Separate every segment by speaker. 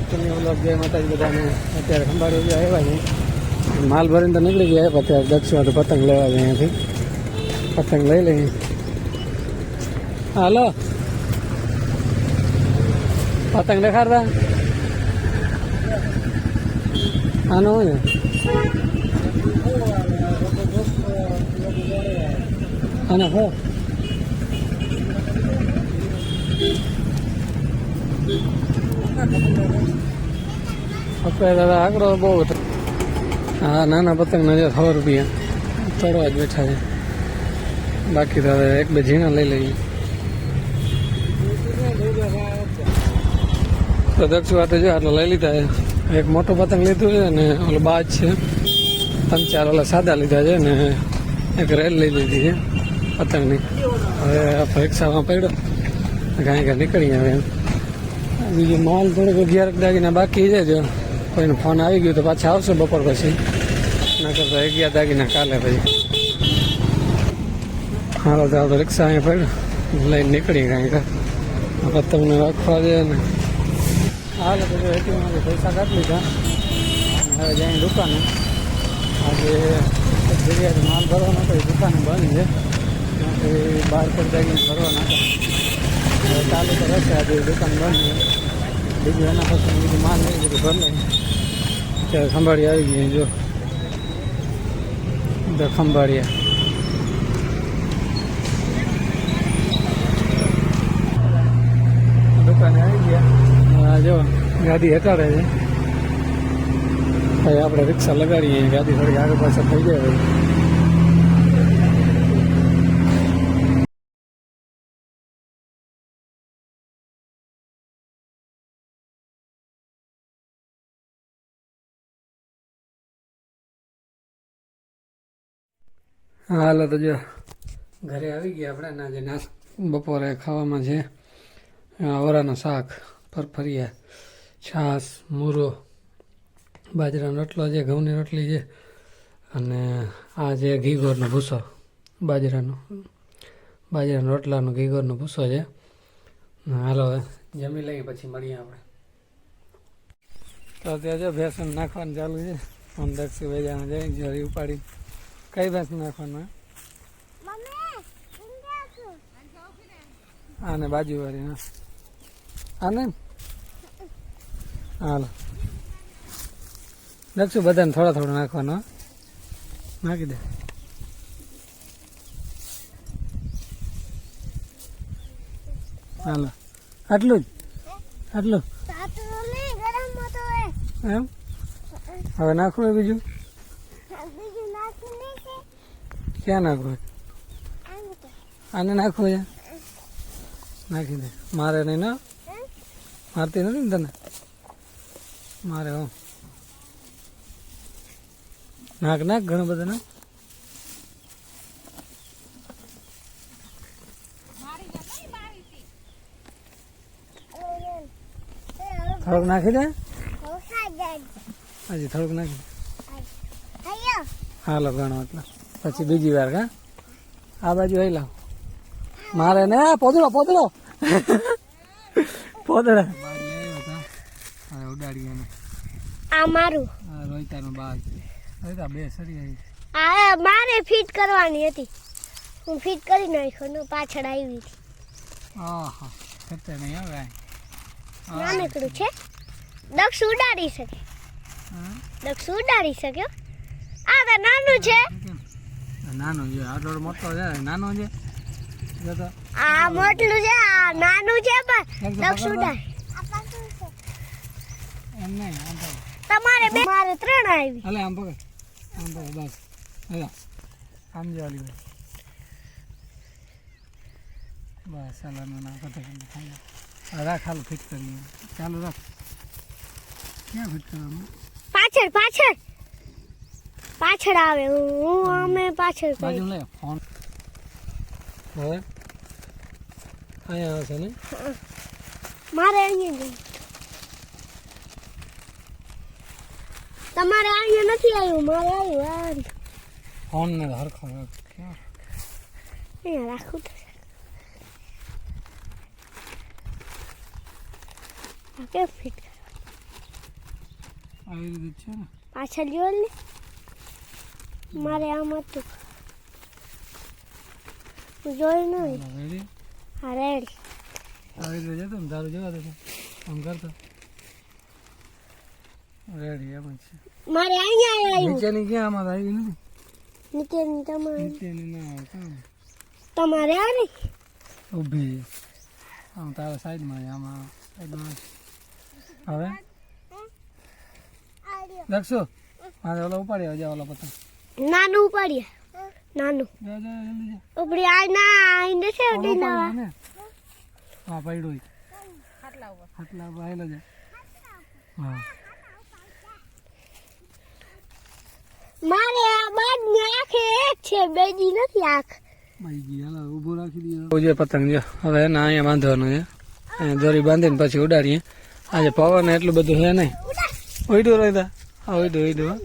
Speaker 1: Back to new બધાને અત્યારે ખંભાળી બી આવ્યા છે. માલ ભરીને તો નીકળી ગયા અત્યારે દક્ષિણ પતંગ લેવા જાય પતંગ લઈ લઈએ. હાલો. પતંગ દેખાડતા આનો હું હો Thank હો. આપણે દાદા આંકડો બહુ હા, નાના પતંગના જે સો રૂપિયા ચડવા જ બેઠા છે. બાકી હવે એક બે ઝીણા લઈ લઈએ. તો દક્ષ વાતે જો આટલા લઈ લીધા છે. એક મોટો પતંગ લીધું છે ને ઓલો બાજ છે. ત્રણ ચાર ઓલા સાદા લીધા છે ને એક રેલ લઈ લીધી છે પતંગની. હવે આ પરીક્ષામાં પડ્યો. કાંઈ કાંઈ નીકળી આવે એમ. બીજું માલ થોડોક અગિયાર દાગીના બાકી છે જો. ફોન આવી ગયો તો પાછા આવશે બપોર પછી. ના કરતા અગિયાર દાગીના કાલે પછી. હાલો, તો આપણે રિક્ષા અહીંયા પડ્યું. લઈને નીકળી કાંઈ કા તમને રાખવા દે ને હાલ, તો એટીએમમાંથી પૈસા કાઢી લીધા. હવે જઈને દુકાને. આજે જગ્યાએ માલ ભરવાનો હતો, એ દુકાને બંધ છે. બહાર પર દાગીને ભરવાના હતા. ચાલુ રહેશે આજે દુકાન બંધ બીજું એના પછી બીજું માલ બધું ભર નહીં ત્યારે ખંભાળી આવી ગઈ જો ખંભાળિયા દુકાને આવી ગયા જો ગાડી હટાડે છે. આપણે રિક્ષા લગાડીએ, ગાડી થોડી આગળ પાછળ થઈ જાય. હાલો તો જો, ઘરે આવી ગયા આપણે ના જે નાસ્ત બપોરે ખાવામાં છે વરાનું શાક, ફરફરિયા છાશ મૂરો, બાજરાનો રોટલો છે, ઘઉંની રોટલી છે, અને આ છે ઘીગોરનો ભૂસો, બાજરાનો બાજરાનો રોટલાનો ઘીગોરનો ભૂસો છે. હાલો, જમી લઈએ પછી મળીએ આપણે. તો ત્યાં જો ભેસન નાખવાનું ચાલુ છે દક્ષી વેજાને જાય જરી ઉપાડી. કઈ ભેંસ નાખવાનું આને બાજુ વાળી હા. આને? હાલો. દક્ષુ બધાને થોડા થોડા નાખવાનો નાખી દે. હાલો. આટલું જ? આટલું? એમ? હવે નાખવું બીજું? ક્યાં નાખવું આને નાખવું છે? નાખી દે. મારે નહીં ના? મારતી નથી ને તને? મારે હો? નાખ નાખ ઘણું બધા નાખ થોડુંક નાખી દે. હજી થોડુંક નાખી દે. હાલો ઘણો એટલે પછી બીજી વાર કા આ બાજુ આવી લાવ. મારે ને પોદળો પોદળો. પોદળા. ઉડાડી એને.
Speaker 2: આ મારું.
Speaker 1: આ રોહિતાનો બાગ રોહિતા બે સરી આવી
Speaker 2: આ મારે ફિટ કરવાની હતી. હું ફિટ કરી નાખ્યો ને પાછળ આવી હતી
Speaker 1: આહા નહીં આવે
Speaker 2: છે. દક્ષ ઉડાડી શકે.
Speaker 1: હા?
Speaker 2: દક્ષ ઉડાડી શકે આ તો નાનું છે.
Speaker 1: નાનો છે આ થોડો મોટો છે નાનો છે.
Speaker 2: આ મોટલું છે આ નાનું છે પણ
Speaker 1: તો
Speaker 2: દક્ષ
Speaker 1: એમ નહીં આમ
Speaker 2: તમારે બે મારે ત્રણ આવી.
Speaker 1: હાલે આમ પકડ. આમ પકડ બસ. હવે આમ બસ ચાલો ના કથે ખાઈ રાખ હાલ ફિટ કરીએ ચાલુ રાખ. ક્યાં ફિટ કરવાનું?
Speaker 2: પાછળ પાછળ. પાછળ આવે. હું અમે પાછળ
Speaker 1: બાજુ લે ફોન. હવે અહીંયા આવશે ને?
Speaker 2: મારે અહીંયા જઈ તમારે અહીંયા નથી આવ્યું? મારે આવ્યું આ
Speaker 1: ફોન ને હરખો ક્યાં?
Speaker 2: અહીંયા રાખું તો કે કેમ ફિટ?
Speaker 1: આવી રીતે છે ને?
Speaker 2: પાછળ જોઈ ને? મારે આમ હતું. જોયું નહીં હા રેડ.
Speaker 1: આવી રીતે જતો તારું જવા દેતો આમ કરતો. રેડી એમ જ છે.
Speaker 2: મારે અહીંયા આવ્યું.
Speaker 1: નીચેની ક્યાં આમાં આવી નથી?
Speaker 2: નીચેની તમારે.
Speaker 1: નીચેની ના આવે કામ?
Speaker 2: તમારે આ ને
Speaker 1: ઊભી. આમ તારા સાઈડમાં આમાં સાઈડમાં હવે? લખશો? મારે ઓલા ઉપાડી આવજે ઓલા પતંગ.
Speaker 2: નાનું ઉપાડીએ. નાનું. ઉપડી આ ના આઈને નથી ઉડી
Speaker 1: ના હા પડ્યો. હાટલા ઉપર. આવેલો છે હા.
Speaker 2: મારે આ બાદની આંખે એક છે બેજી નથી આંખ.
Speaker 1: ઊભો રાખી જે પતંગ જો. હવે ના અહીંયા બાંધવાનું છે. અહીંયા દોરી બાંધીને પછી ઉડાડીએ. આજે પવન એટલું બધું છે નહીં. ઉડ્યું રહેતા હા ઉડ્યું હો.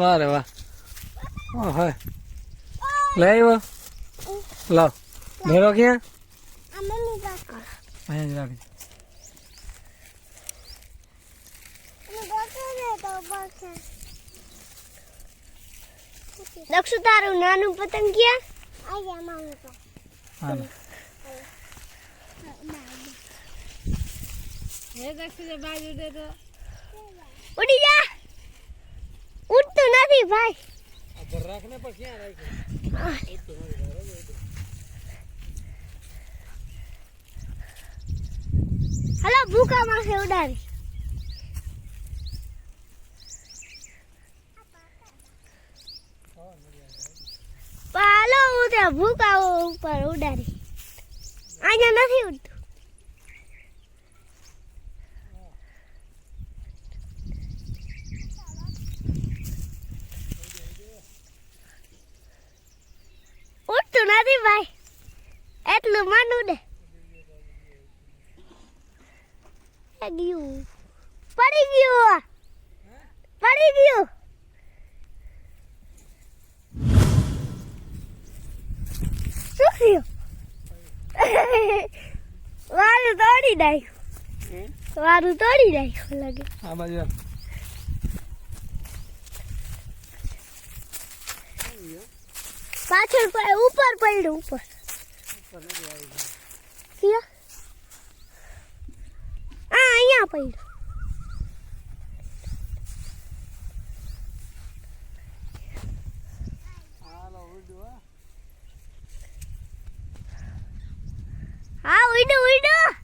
Speaker 1: વાહ રે વાહ. ઓ હોય. લઈ આવ્યો લાવ. ભેરો ક્યાં?
Speaker 2: આ મમ્મી પાસે
Speaker 1: અહીંયા જ રાખી
Speaker 2: દક્ષુ તારું નાનું પતંગ ક્યાં? આયા મામી પાસે
Speaker 1: હાલો
Speaker 2: ઉડી જા. ઉડતું નથી ભાઈ.
Speaker 1: રાખને પણ ક્યાં રાખ્યું
Speaker 2: હલો ભૂકા માસે ઉડાડી પાલો હું ત્યાં ભૂકા ઉપર ઉડાડી અહીંયા નથી ઉડતું ઉડતું નથી ભાઈ. એટલું માનું ને ગયું. પડી ગયું પડી ગયું. શું થયું? વારું તોડી નાખ્યું. વારું તોડી નાખ્યું લાગે.
Speaker 1: હા બાજુ આવ.
Speaker 2: પાછળ ઉપર પડ્યું ઉપર. હા અહીંયા પડ્યું. હા ઉડ્યું ઉડ્યું.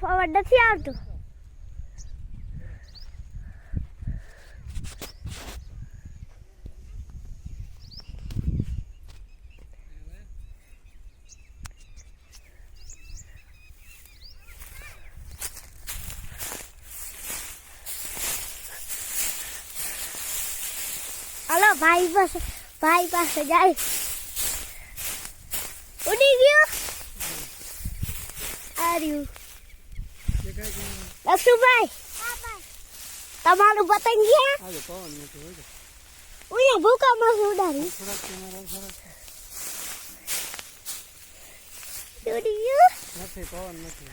Speaker 2: પવન નથી આવતું હાલો ભાઈ પાસે ભાઈ પાસે જાય ઉડી ગયો આર્યું લક્ષુભાઈ તમારું પતંગ
Speaker 1: ગયા.
Speaker 2: અહીંયા ભૂકામાં ઉડાડી
Speaker 1: કેમેરા થોડાક
Speaker 2: ઉડી ગયું
Speaker 1: નથી પવન નથી.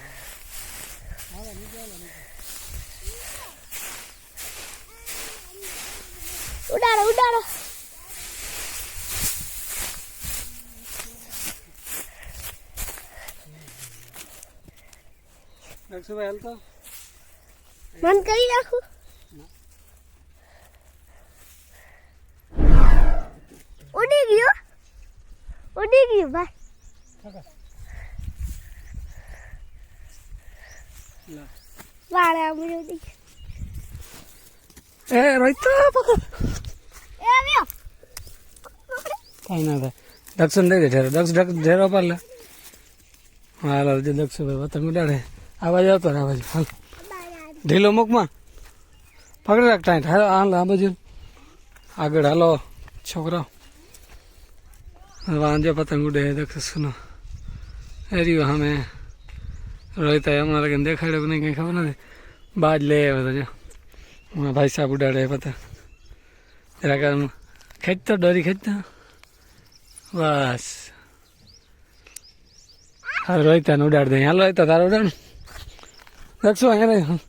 Speaker 1: હાલો નીચે હાલો નીચે
Speaker 2: ઉડાડો ઉડાડો
Speaker 1: દક્ષુભાઈ હાલ તો
Speaker 2: મન કરી નાખું ઉડી ગયો ઉડી ગયું ભાઈ
Speaker 1: લા.
Speaker 2: વાળે આમ ઉડી ગયું
Speaker 1: એ રોહિત તો પકડ
Speaker 2: એ આવ્યો
Speaker 1: કાંઈ ના થાય દક્ષિણ દઈ દે ઢેરો દક્ષ દક્ષ ઢેરો પર લે. હાલો, જે દક્ષુભાઈ પતંગ ઉડાડે. આ બાજુ આવતો રહે આ બાજુ હાલ. ઢીલો મુખમાં. પકડી રાખ ટાઈટ. હાલ હાલ, આ બાજુ. આગળ હાલો છોકરાઓ વાંજો પતંગ ઉડે દક્ષનો એ રહ્યું અમે રોહિત હમણાં લગન દેખાડ્યો કે નહીં, કંઈ ખબર નથી. બાજ લે આવ્યો તો જો. હમણાં ભાઈ સાહેબ ઉડાડે પતંગ. ખેંચતો, દોરી ખેંચતો. બસ. હા રોહિતાને ઉડાડ દે. હાલો, રોહિતા તારો ઉડાડ. દક્ષુ અહીંયા રહી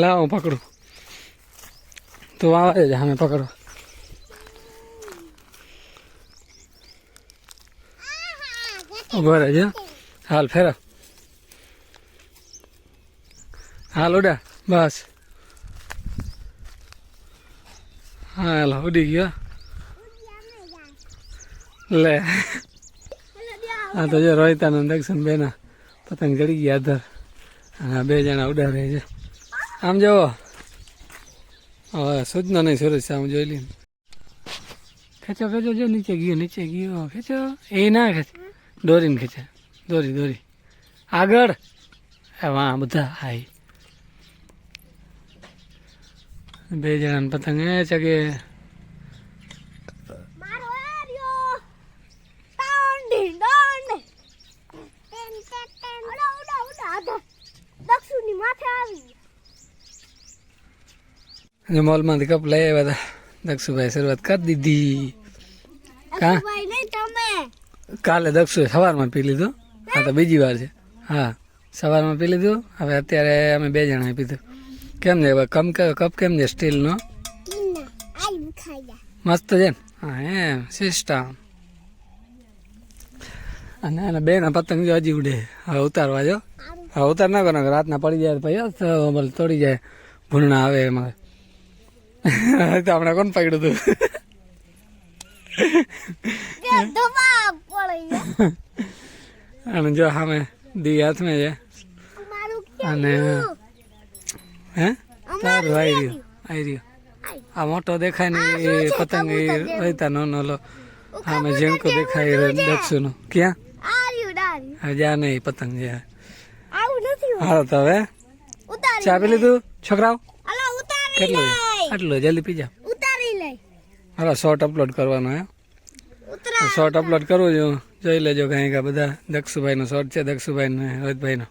Speaker 1: લાવો પકડું. તું આવે જ અમે પકડો. ઊભો રહેજો હાલ, ફેરા. હાલ ઉડા બસ. હાલ ઉડી ગયો લે આ તો જો રોહિતાનંદ દક્ષિણ બેના પતંગ ચડી ગયા અધર અને બે જણા ઉડાડે છે આમ જવો હવે સૂચનો નહીં સુરજ સામે જોઈ લઈએ ખેંચો ખેંચો જો નીચે ગયો નીચે ગયો ખેંચો એ ના ખેંચ દોરીને ખેંચે દોરી દોરી આગળ વાહ બધા હાઈ બે જણાને પતંગ એ ચગે
Speaker 2: મારો એરિયો ટાંડી ટાંડી ટેન ટેન ટેન ઉડા ઉડા ઉડા આધા પતંગ એ છે
Speaker 1: કે મોલમાંથી કપ લઈ આવ્યા હતા દક્ષુભાઈ શરૂઆત કરી દીધી કા કાલે દક્ષુએ સવારમાં પી લીધું આ તો બીજી વાર છે હા સવારમાં પી લીધું હવે અત્યારે અમે બે જણાએ પીધું કેમ ને હવે કમ કે- કપ કેમ છે સ્ટીલનો મસ્ત છે ને હા એમ સિસ્ટમ અને એને બેના પતંગ જો હજી ઉડે. હવે ઉતારવા જો. હવે ઉતાર ના કરો રાતના પડી જાય પછી તો ભલે તોડી જાય. ભૂંડણા આવે એમાં. તો હમણાં કોણ પકડ્યું હતું અને જો સામે દી હાથમાં છે. અને હે? તારું આવી રહ્યું આવી રહ્યું. આ મોટો દેખાય ને એ પતંગ એ રહેતા નો નોલો આમે ઝીણકો દેખાય એ દક્ષુનો. ક્યાં? જ્યાં નહીં પતંગ છે
Speaker 2: આવું
Speaker 1: તો હવે. ચા પી લીધું છોકરાઓ? કેટલું આટલું જલ્દી પી જાઓ. હાલો શોર્ટ અપલોડ કરવાનો હે. શોર્ટ અપલોડ કરવું છું જોઈ લેજો કાંઈ કા બધા દક્ષુભાઈનો શોર્ટ છે દક્ષુભાઈનો રોહિતભાઈનો.